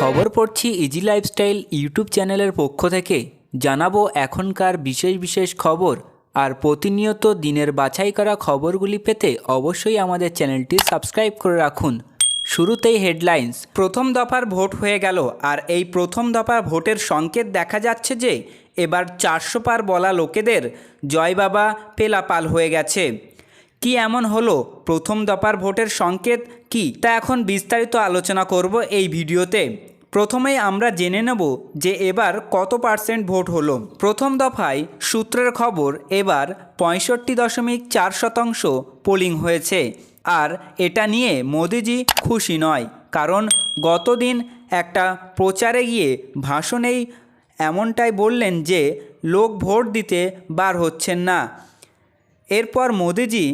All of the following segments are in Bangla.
খবর পড়ছি ইজি লাইফস্টাইল ইউটিউব চ্যানেলের পক্ষ থেকে। জানাব এখনকার বিশেষ বিশেষ খবর আর প্রতিনিয়ত দিনের বাছাই করা খবরগুলি পেতে অবশ্যই আমাদের চ্যানেলটি সাবস্ক্রাইব করে রাখুন। শুরুতেই হেডলাইন্স প্রথম দফার ভোট হয়ে গেল আর এই প্রথম দফার ভোটের সংকেত দেখা যাচ্ছে যে এবার চারশো পার বলা লোকেদের জয় বাবা পেলাপাল হয়ে গেছে। কি এমন হলো? প্রথম দফার ভোটের সংকেত কি? তা এখন বিস্তারিত আলোচনা করব এই ভিডিওতে। প্রথমেই আমরা জেনে নেব যে এবার কত পার্সেন্ট ভোট হলো। প্রথম দফায় সূত্রের খবর এবার পঁয়ষট্টি দশমিক চার শতাংশ পোলিং হয়েছে। আর এটা নিয়ে মোদিজি খুশি নয়, কারণ গতদিন একটা প্রচারে গিয়ে ভাষণেই এমনটাই বললেন যে লোক ভোট দিতে বার হচ্ছেন না। এরপর মোদিজি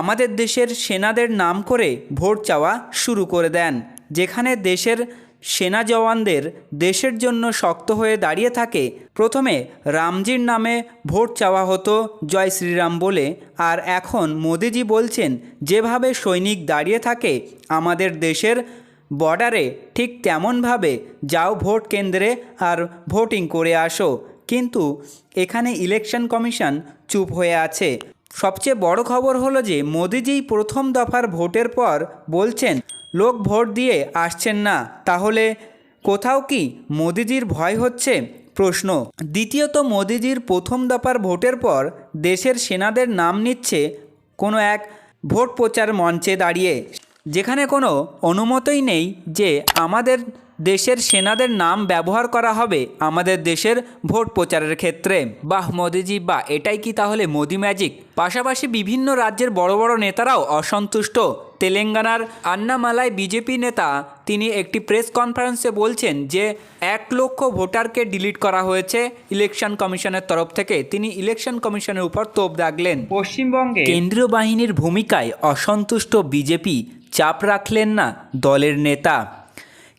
আমাদের দেশের সেনাদের নাম করে ভোট চাওয়া শুরু করে দেন, যেখানে দেশের সেনা জওয়ানদের দেশের জন্য শক্ত হয়ে দাঁড়িয়ে থাকে। প্রথমে রামজির নামে ভোট চাওয়া হতো জয় শ্রীরাম বলে। আর এখন মোদিজি বলছেন, যেভাবে সৈনিক দাঁড়িয়ে থাকে আমাদের দেশের বর্ডারে, ঠিক তেমনভাবে যাও ভোট কেন্দ্রে আর ভোটিং করে আসো। কিন্তু এখানে ইলেকশন কমিশন চুপ হয়ে আছে। সবচেয়ে বড় খবর হলো যে, মোদিজি প্রথম দফার ভোটের পর বলছেন লোক ভোট দিয়ে আসছেন না। তাহলে কোথাও কি মোদিজির ভয় হচ্ছে? প্রশ্ন। দ্বিতীয়ত, মোদিজির প্রথম দফার ভোটের পর দেশের সেনাদের নাম নিচ্ছে কোনো এক ভোট প্রচার মঞ্চে দাঁড়িয়ে, যেখানে কোনো অনুমতই নেই যে আমাদের দেশের সেনাদের নাম ব্যবহার করা হবে আমাদের দেশের ভোট প্রচারের ক্ষেত্রে। বাহ, মোদিজি বা এটাই কি তাহলে মোদি ম্যাজিক পাশাপাশি বিভিন্ন রাজ্যের বড় বড় নেতারাও অসন্তুষ্ট। তেলেঙ্গানার আন্নামালায় বিজেপি নেতা তিনি একটি প্রেস কনফারেন্সে বলছেন যে এক লক্ষ ভোটারকে ডিলিট করা হয়েছে ইলেকশন কমিশনের তরফ থেকে। তিনি ইলেকশন কমিশনের উপর তোপ দাগলেন। পশ্চিমবঙ্গে কেন্দ্রীয় বাহিনীর ভূমিকায় অসন্তুষ্ট বিজেপি চাপ রাখলেন না দলের নেতা।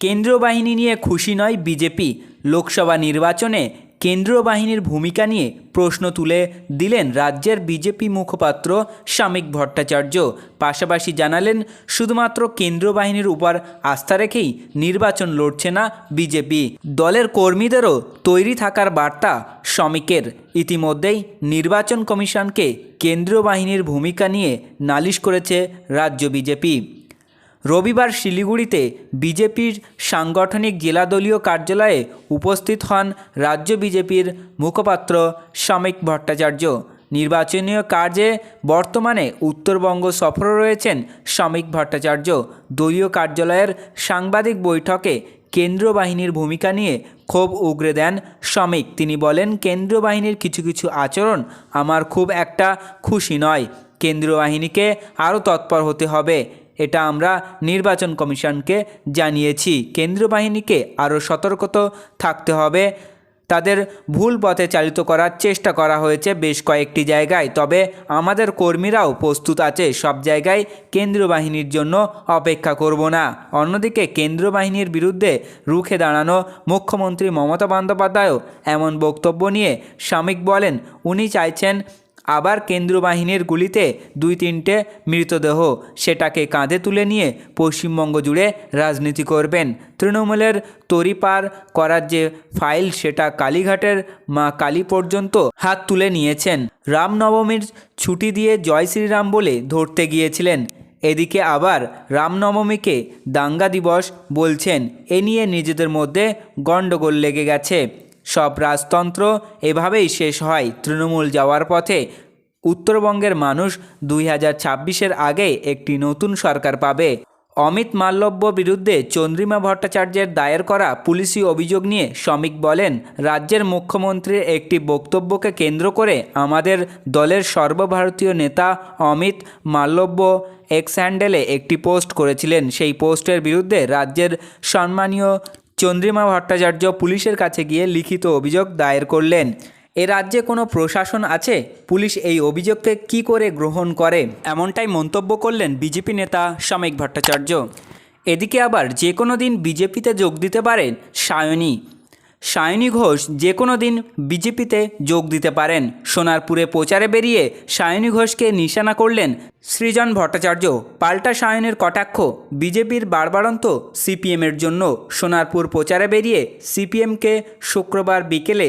কেন্দ্রীয় বাহিনী নিয়ে খুশি নয় বিজেপি। লোকসভা নির্বাচনে কেন্দ্রীয় বাহিনীর ভূমিকা নিয়ে প্রশ্ন তুলে দিলেন রাজ্যের বিজেপি মুখপাত্র শামিক ভট্টাচার্য। পাশাপাশি জানালেন, শুধুমাত্র কেন্দ্রীয় বাহিনীর উপর আস্থা রেখেই নির্বাচন লড়ছে না বিজেপি। দলের কর্মীদেরও তৈরি থাকার বার্তা শ্রমিকের। ইতিমধ্যেই নির্বাচন কমিশনকে কেন্দ্রীয় বাহিনীর ভূমিকা নিয়ে নালিশ করেছে রাজ্য বিজেপি। রবিবার শিলিগুড়িতে বিজেপির সাংগঠনিক জেলা দলীয় কার্যালয়ে উপস্থিত হন রাজ্য বিজেপির মুখপাত্র শ্রমিক ভট্টাচার্য। নির্বাচনীয় কার্যে বর্তমানে উত্তরবঙ্গ সফরে রয়েছেন শ্রমিক ভট্টাচার্য। দলীয় কার্যালয়ের সাংবাদিক বৈঠকে কেন্দ্র বাহিনীর ভূমিকা নিয়ে ক্ষোভ উগরে দেন শ্রমিক তিনি বলেন কেন্দ্র বাহিনীর কিছু কিছু আচরণ আমার খুব একটা খুশি নয়। কেন্দ্রীয় বাহিনীকে আরও তৎপর হতে হবে। এটা আমরা নির্বাচন কমিশনকে জানিয়েছি। কেন্দ্রীয় বাহিনীকে আরও সতর্কত থাকতে হবে। তাদের ভুল পথে চালিত করার চেষ্টা করা হয়েছে বেশ কয়েকটি জায়গায়। তবে আমাদের কর্মীরাও প্রস্তুত আছে, সব জায়গায় কেন্দ্রীয় বাহিনীর জন্য অপেক্ষা করব না। অন্যদিকে কেন্দ্রীয় বাহিনীর বিরুদ্ধে রুখে দাঁড়ানো মুখ্যমন্ত্রী মমতা বন্দ্যোপাধ্যায়ও এমন বক্তব্য নিয়ে স্বামিক বলেন। উনি চাইছেন আবার কেন্দ্রীয় বাহিনীর গুলিতে দুই তিনটে মৃতদেহ সেটাকে কাঁধে তুলে নিয়ে পশ্চিমবঙ্গ জুড়ে রাজনীতি করবেন। তৃণমূলের তরিপার করার যে ফাইল সেটা কালীঘাটের মা কালী পর্যন্ত হাত তুলে নিয়েছেন। রামনবমীর ছুটি দিয়ে জয় শ্রীরাম বলে ধরতে গিয়েছিলেন। এদিকে আবার রামনবমীকে দাঙ্গা দিবস বলছেন। এ নিয়ে নিজেদের মধ্যে গণ্ডগোল লেগে গেছে। সব রাজতন্ত্র এভাবেই শেষ হয়। তৃণমূল যাওয়ার পথে উত্তরবঙ্গের মানুষ দুই হাজার ছাব্বিশের আগে একটি নতুন সরকার পাবে। অমিত মাল্লব্য বিরুদ্ধে চন্দ্রিমা ভট্টাচার্যের দায়ের করা পুলিশি অভিযোগ নিয়ে শ্রমিক বলেন, রাজ্যের মুখ্যমন্ত্রীর একটি বক্তব্যকে কেন্দ্র করে আমাদের দলের সর্বভারতীয় নেতা অমিত মাল্লব্য এক্স হ্যান্ডেলে একটি পোস্ট করেছিলেন। সেই পোস্টের বিরুদ্ধে রাজ্যের সম্মানীয় চন্দ্রিমা ভট্টাচার্য পুলিশের কাছে গিয়ে লিখিত অভিযোগ দায়ের করলেন। এ রাজ্যে কোনো প্রশাসন আছে? পুলিশ এই অভিযোগকে কি করে গ্রহণ করে? এমনটাই মন্তব্য করলেন বিজেপি নেতা শ্রমিক ভট্টাচার্য। এদিকে আবার যে কোনো দিন বিজেপিতে যোগ দিতে পারেন সায়নী। সায়নী ঘোষ যে কোনো দিন বিজেপিতে যোগ দিতে পারেন। সোনারপুরে প্রচারে বেরিয়ে সায়নী ঘোষকে নিশানা করলেন সৃজন ভট্টাচার্য। পাল্টা সায়নের কটাক্ষ বিজেপির বারবারন্ত সিপিএমের জন্য। সোনারপুর প্রচারে বেরিয়ে সিপিএমকে শুক্রবার বিকেলে